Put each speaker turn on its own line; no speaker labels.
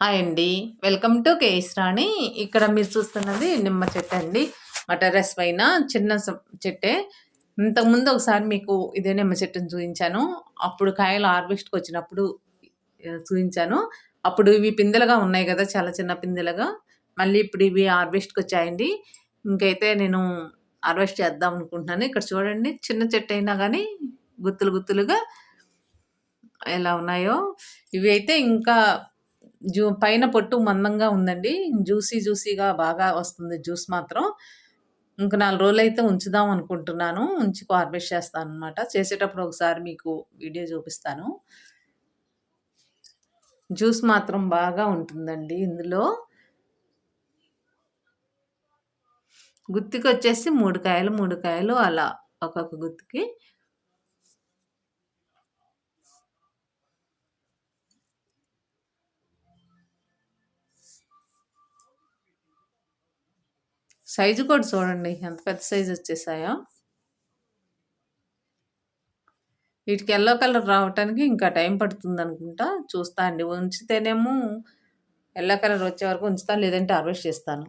Hi అండి. Welcome to KS రాణి ఇక్కడ మీరు చూస్తున్నది నిమ్మ చెట్టు అండి. మా టెర్రస్ పైన చిన్న చెట్టే. ఇంతకుముందు ఒకసారి మీకు ఇదే నిమ్మ చెట్టుని చూపించాను. అప్పుడు కాయలు హార్వెస్ట్కి వచ్చినప్పుడు చూపించాను. అప్పుడు ఇవి పిందెలుగా ఉన్నాయి కదా చాలా చిన్న పిందెలుగా. మళ్ళీ ఇప్పుడు ఇవి హార్వెస్ట్కి వచ్చాయండి. ఇంకైతే నేను హార్వెస్ట్ చేద్దాం అనుకుంటున్నాను. ఇక్కడ చూడండి చిన్న చెట్టు అయినా కానీ గుత్తులు గుత్తులుగా ఎలా ఉన్నాయో. ఇవి అయితే ఇంకా జూ పైన పొట్టు మందంగా ఉందండి. జ్యూసీ జ్యూసీగా బాగా వస్తుంది జ్యూస్ మాత్రం. ఇంకా నాలుగు రోజులు అయితే ఉంచుదాం అనుకుంటున్నాను. ఉంచి హార్వెస్ట్ చేస్తాను అనమాట చేసేటప్పుడు ఒకసారి మీకు వీడియో చూపిస్తాను. జ్యూస్ మాత్రం బాగా ఉంటుందండి ఇందులో. గుత్తికి వచ్చేసి మూడు కాయలు మూడు కాయలు అలా ఒక్కొక్క గుత్తికి. సైజు కూడా చూడండి. ఎంత పెద్ద సైజు వచ్చేసాయో. వీటికి ఎల్లో కలర్ రావటానికి ఇంకా టైం పడుతుంది అనుకుంటా. చూస్తా అండి. ఉంచితేనేమో ఎల్లో కలర్ వచ్చే వరకు ఉంచుతాను లేదంటే హార్వెస్ట్ చేస్తాను.